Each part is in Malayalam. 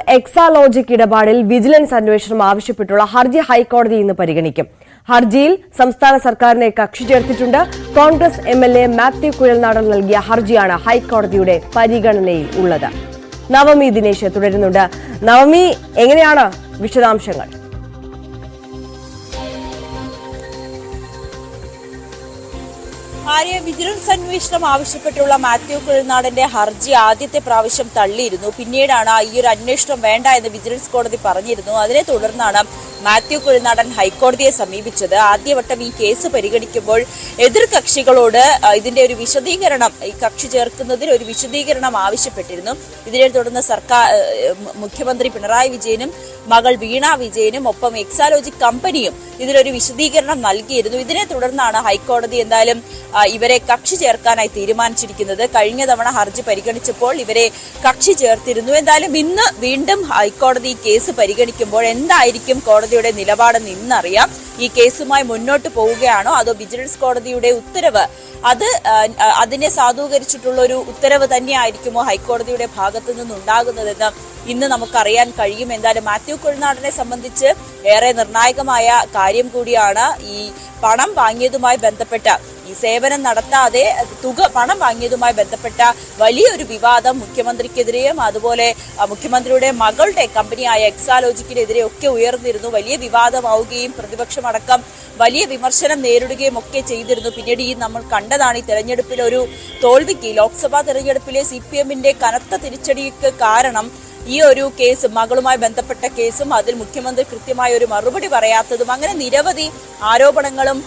എക്സാലോജിക് ഇടപാടിൽ വിജിലൻസ് അന്വേഷണം ആവശ്യപ്പെട്ടുള്ള ഹർജി ഹൈക്കോടതി ഇന്ന് പരിഗണിക്കും. ഹർജിയിൽ സംസ്ഥാന സർക്കാരിനെ കക്ഷി ചേർത്തിട്ടുണ്ട്. Congress M L A Mathew Kuzhalnadan നൽകിയ ഹർജിയാണ് ഹൈക്കോടതിയുടെ പരിഗണനയിൽ ഉള്ളത്. നവമി ദിനേശ് തുടരുന്നുണ്ട്. നവമി എങ്ങനെയാണ് വിശദാംശങ്ങൾ? ആര്യ വിജിലൻസ് അന്വേഷണം ആവശ്യപ്പെട്ടുള്ള മാത്യു കുഴൽനാടന്റെ ഹർജി ആദ്യത്തെ പ്രാവശ്യം തള്ളിയിരുന്നു. പിന്നീടാണ് ഈ ഒരു അന്വേഷണം വേണ്ട എന്ന് വിജിലൻസ് കോടതി പറഞ്ഞിരുന്നു. അതിനെ തുടർന്നാണ് മാത്യു കുഴൽനാടൻ ഹൈക്കോടതിയെ സമീപിച്ചത്. ആദ്യവട്ടം ഈ കേസ് പരിഗണിക്കുമ്പോൾ എതിർ കക്ഷികളോട് ഇതിന്റെ ഒരു വിശദീകരണം ഈ കക്ഷി ചേർക്കുന്നതിൽ ഒരു വിശദീകരണം ആവശ്യപ്പെട്ടിരുന്നു. ഇതിനെ തുടർന്ന് സർക്കാർ മുഖ്യമന്ത്രി പിണറായി വിജയനും മകൾ വീണ വിജയനും ഒപ്പം എക്സാലോജി കമ്പനിയും ഇതിലൊരു വിശദീകരണം നൽകിയിരുന്നു. ഇതിനെ തുടർന്നാണ് ഹൈക്കോടതി എന്തായാലും ഇവരെ കക്ഷി ചേർക്കാനായി തീരുമാനിച്ചിരിക്കുന്നത്. കഴിഞ്ഞ തവണ ഹർജി പരിഗണിച്ചപ്പോൾ ഇവരെ കക്ഷി ചേർത്തിരുന്നു. എന്തായാലും ഇന്ന് വീണ്ടും ഹൈക്കോടതി കേസ് പരിഗണിക്കുമ്പോൾ എന്തായിരിക്കും കോടതിയുടെ നിലപാടെന്ന് ഇന്നറിയാം. ഈ കേസുമായി മുന്നോട്ട് പോവുകയാണോ അതോ വിജിലൻസ് കോടതിയുടെ ഉത്തരവ്? അത് അതിനെ സാധൂകരിച്ചിട്ടുള്ള ഒരു ഉത്തരവ് തന്നെയായിരിക്കുമോ ഹൈക്കോടതിയുടെ ഭാഗത്തു നിന്നുണ്ടാകുന്നതെന്ന് ഇന്ന് നമുക്കറിയാൻ കഴിയും. എന്തായാലും മാത്യു കുഴനാടനെ സംബന്ധിച്ച് ഏറെ നിർണായകമായ കാര്യം കൂടിയാണ് ഈ പണം വാങ്ങിയതുമായി ബന്ധപ്പെട്ട ഈ സേവനം നടത്താതെ തുക പണം വാങ്ങിയതുമായി ബന്ധപ്പെട്ട വലിയൊരു വിവാദം മുഖ്യമന്ത്രിക്കെതിരെയും അതുപോലെ മുഖ്യമന്ത്രിയുടെ മകളുടെ കമ്പനിയായ എക്സാലോജിക്കിനെതിരെ ഒക്കെ ഉയർന്നിരുന്നു. വലിയ വിവാദമാവുകയും പ്രതിപക്ഷമടക്കം വലിയ വിമർശനം നേരിടുകയും ഒക്കെ ചെയ്തിരുന്നു. പിന്നീട് ഈ നമ്മൾ കണ്ടതാണ് ഈ തെരഞ്ഞെടുപ്പിലെ ഒരു തോൽവിക്ക് ലോക്സഭാ തെരഞ്ഞെടുപ്പിലെ സി പി എമ്മിന്റെ കനത്ത തിരിച്ചടിക്ക് കാരണം ഈ ഒരു കേസ് മകളുമായി ബന്ധപ്പെട്ട കേസും അതിൽ മുഖ്യമന്ത്രി കൃത്യമായ ഒരു മറുപടി പറയാത്തതും അങ്ങനെ നിരവധി ആരോപണങ്ങളും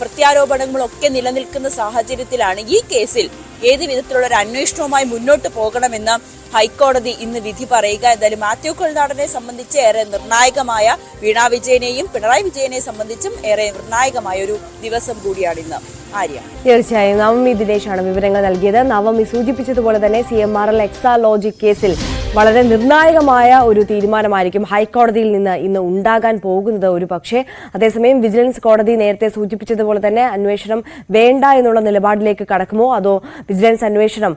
പ്രത്യാരോപണങ്ങളും ഒക്കെ നിലനിൽക്കുന്ന സാഹചര്യത്തിലാണ് ഈ കേസിൽ ഏത് വിധത്തിലുള്ള ഒരു അന്വേഷണവുമായി മുന്നോട്ട് പോകണമെന്ന് ഹൈക്കോടതി ഇന്ന് വിധി പറയുക. എന്തായാലും മാത്യു കൊൽനാടനെ സംബന്ധിച്ച് ഏറെ നിർണായകമായ വീണ വിജയനെയും പിണറായി വിജയനെ സംബന്ധിച്ചും ഏറെ നിർണായകമായ ഒരു ദിവസം കൂടിയാണ് ഇന്ന്. ആര്യ. തീർച്ചയായും. നവമി ദിനേശാണ് വിവരങ്ങൾ നൽകിയത്. നവമി സൂചിപ്പിച്ചതുപോലെ തന്നെ C M R L Exalogic കേസിൽ വളരെ നിർണായകമായ ഒരു തീരുമാനമായിരിക്കും ഹൈക്കോടതിയിൽ നിന്ന് ഇന്ന് ഉണ്ടാകാൻ പോകുന്നത് ഒരു പക്ഷേ അതേസമയം വിജിലൻസ് കോടതി നേരത്തെ സൂചിപ്പിച്ചതുപോലെ തന്നെ അന്വേഷണം വേണ്ട എന്നുള്ള നിലപാടിലേക്ക് കടക്കുമോ? അതോ വിജിലൻസ് അന്വേഷണം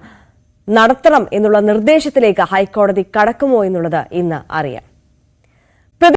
നടത്തണം എന്നുള്ള നിർദ്ദേശത്തിലേക്ക് ഹൈക്കോടതി കടക്കുമോ എന്നുള്ളത് ഇന്ന് അറിയാം.